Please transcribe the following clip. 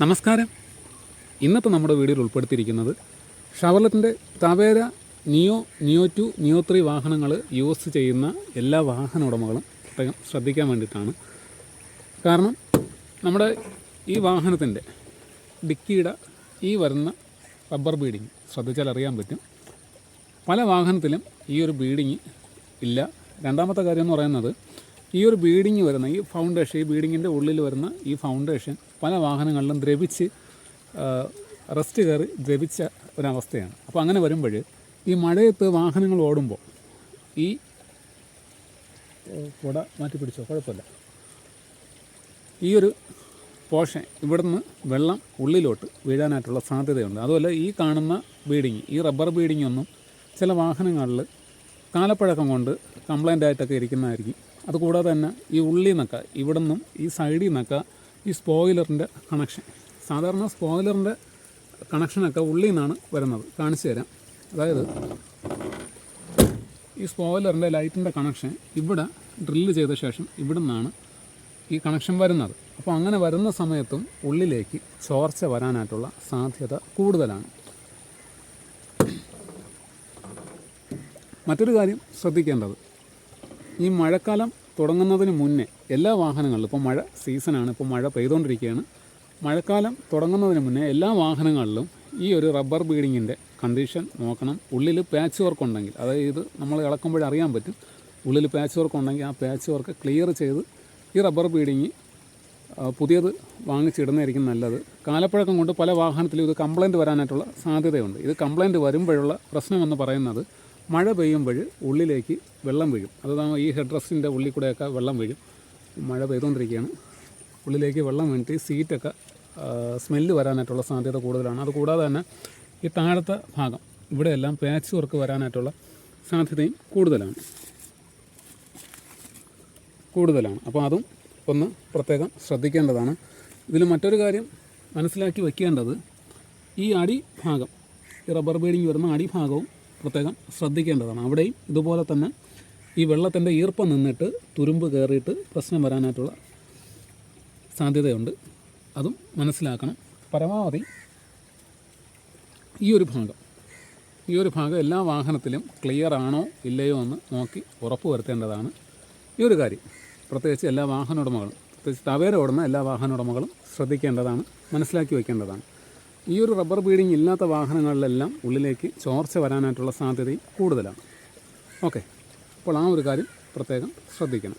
നമസ്കാരം. ഇന്നത്തെ നമ്മുടെ വീഡിയോയിൽ ഉൾപ്പെടുത്തിയിരിക്കുന്നത് ഷവർലറ്റിന്റെ Tavera Neo Neo two Neo three വാഹനങ്ങൾ യൂസ് ചെയ്യുന്ന എല്ലാ വാഹന ഉടമകളും പ്രത്യേകം ശ്രദ്ധിക്കാൻ വേണ്ടിയിട്ടാണ്. കാരണം നമ്മുടെ ഈ വാഹനത്തിന്റെ ഡിക്കിയുടെ ഈ വരുന്ന റബ്ബർ ബീഡിങ് ശ്രദ്ധിച്ചാൽ അറിയാൻ പറ്റും. പല വാഹനത്തിലും ഈ ഒരു ബീഡിങ് ഇല്ല. രണ്ടാമത്തെ കാര്യം എന്ന് പറയുന്നത് ഈ ഒരു ബീഡിങ് വരുന്ന ഈ ഫൗണ്ടേഷൻ ഈ ബീഡിങ്ങിന്റെ ഉള്ളിൽ വരുന്ന ഈ ഫൗണ്ടേഷൻ പല വാഹനങ്ങളിലും ദ്രവിച്ച് റസ്റ്റ് കയറി ദ്രവിച്ച ഒരവസ്ഥയാണ്. അപ്പോൾ അങ്ങനെ വരുമ്പോൾ ഈ മഴയത്ത് വാഹനങ്ങൾ ഓടുമ്പോൾ ഈ കുട മാറ്റി പിടിച്ചോ? കുഴപ്പമില്ല. ഈ ഒരു പോഷൻ ഇവിടുന്ന് വെള്ളം ഉള്ളിലോട്ട് വീഴാനായിട്ടുള്ള സാധ്യതയുണ്ട്. അതുപോലെ ഈ കാണുന്ന ബീഡിങ് ഈ റബ്ബർ ബീഡിംഗ് ഒന്നും ചില വാഹനങ്ങളിൽ കാലപ്പഴക്കം കൊണ്ട് കംപ്ലൈന്റ് ആയിട്ടൊക്കെ ഇരിക്കുന്നതായിരിക്കും. അതുകൂടാതെ തന്നെ ഈ ഉള്ളിൽ നിന്നൊക്കെ ഇവിടെ നിന്നും ഈ സൈഡിൽ നിന്നൊക്കെ ഈ സ്പോയിലറിന്റെ കണക്ഷൻ സാധാരണ സ്പോയിലറിന്റെ കണക്ഷനൊക്കെ ഉള്ളിൽ നിന്നാണ് വരുന്നത്. കാണിച്ചു തരാം. അതായത് ഈ സ്പോയിലറിന്റെ ലൈറ്റിന്റെ കണക്ഷൻ ഇവിടെ ഡ്രില്ല് ചെയ്ത ശേഷം ഇവിടെ നിന്നാണ് ഈ കണക്ഷൻ വരുന്നത്. അപ്പോൾ അങ്ങനെ വരുന്ന സമയത്തും ഉള്ളിലേക്ക് ചോർച്ച വരാനായിട്ടുള്ള സാധ്യത കൂടുതലാണ്. മറ്റൊരു കാര്യം ശ്രദ്ധിക്കേണ്ടത്. ഈ മഴക്കാലം തുടങ്ങുന്നതിന് മുന്നേ എല്ലാ വാഹനങ്ങളിലും ഇപ്പോൾ മഴ സീസണാണ് ഇപ്പോൾ മഴ പെയ്തുകൊണ്ടിരിക്കുകയാണ് മഴക്കാലം തുടങ്ങുന്നതിന് മുന്നേ എല്ലാ വാഹനങ്ങളിലും ഈ ഒരു റബ്ബർ ബീഡിങ്ങിന്റെ കണ്ടീഷൻ നോക്കണം. ഉള്ളിൽ പാച്ച് വർക്ക് ഉണ്ടെങ്കിൽ അതായത് നമ്മൾ ഇളക്കുമ്പോൾ അറിയാൻ പറ്റും ഉള്ളിൽ പാച്ച് വർക്ക് ഉണ്ടെങ്കിൽ ആ പാച്ച് വർക്ക് ക്ലിയർ ചെയ്ത് ഈ റബ്ബർ ബീഡിങ് പുതിയത് വാങ്ങിച്ചിടുന്നതായിരിക്കും നല്ലത്. കാലപ്പഴക്കം കൊണ്ട് പല വാഹനത്തിലും ഇത് കംപ്ലൈന്റ് വരാനായിട്ടുള്ള സാധ്യതയുണ്ട്. ഇത് കംപ്ലൈന്റ് വരുമ്പോഴുള്ള പ്രശ്നമെന്ന് പറയുന്നത് മഴ പെയ്യുമ്പോൾ ഉള്ളിലേക്ക് വെള്ളം വീഴും. അതാണ് ഈ ഹെഡ് റെസ്റ്റിന്റെ ഉള്ളിൽ കൂടെയൊക്കെ വെള്ളം വീഴും. മഴ പെയ്തുകൊണ്ടിരിക്കുകയാണ്. ഉള്ളിലേക്ക് വെള്ളം വീണിട്ട് സീറ്റൊക്കെ സ്മെല്ല് വരാനായിട്ടുള്ള സാധ്യത കൂടുതലാണ്. അതുകൂടാതെ തന്നെ ഈ താഴത്തെ ഭാഗം ഇവിടെയെല്ലാം പാച്ച് വർക്ക് വരാനായിട്ടുള്ള സാധ്യതയും കൂടുതലാണ്. കൂടുതലാണ്. അപ്പോൾ അതും ഒന്ന് പ്രത്യേകം ശ്രദ്ധിക്കേണ്ടതാണ്. ഇതിൽ മറ്റൊരു കാര്യം മനസ്സിലാക്കി വയ്ക്കേണ്ടത് ഈ അടിഭാഗം ഈ റബ്ബർ ബീഡിങ് വരുന്ന അടിഭാഗവും പ്രത്യേകം ശ്രദ്ധിക്കേണ്ടതാണ്. അവിടെയും ഇതുപോലെ തന്നെ ഈ വെള്ളത്തിന്റെ ഈർപ്പം നിന്നിട്ട് തുരുമ്പ് കയറിയിട്ട് പ്രശ്നം വരാനായിട്ടുള്ള സാധ്യതയുണ്ട്. അതും മനസ്സിലാക്കണം. പരമാവധി ഈ ഒരു ഭാഗം ഈ ഒരു ഭാഗം എല്ലാ വാഹനത്തിലും ക്ലിയർ ആണോ ഇല്ലയോ എന്ന് നോക്കി ഉറപ്പ് വരുത്തേണ്ടതാണ്. ഈ ഒരു കാര്യം പ്രത്യേകിച്ച് എല്ലാ വാഹന ഉടമകളും പ്രത്യേകിച്ച് തവേര ഓടുന്ന എല്ലാ വാഹന ഉടമകളും ശ്രദ്ധിക്കേണ്ടതാണ് മനസ്സിലാക്കി വയ്ക്കേണ്ടതാണ് ഈ ഒരു റബ്ബർ ബീഡിങ് ഇല്ലാത്ത വാഹനങ്ങളിലെല്ലാം ഉള്ളിലേക്ക് ചോർച്ച വരാനായിട്ടുള്ള സാധ്യതയും കൂടുതലാണ്. ഓക്കെ. അപ്പോൾ ആ ഒരു കാര്യം പ്രത്യേകം ശ്രദ്ധിക്കണം.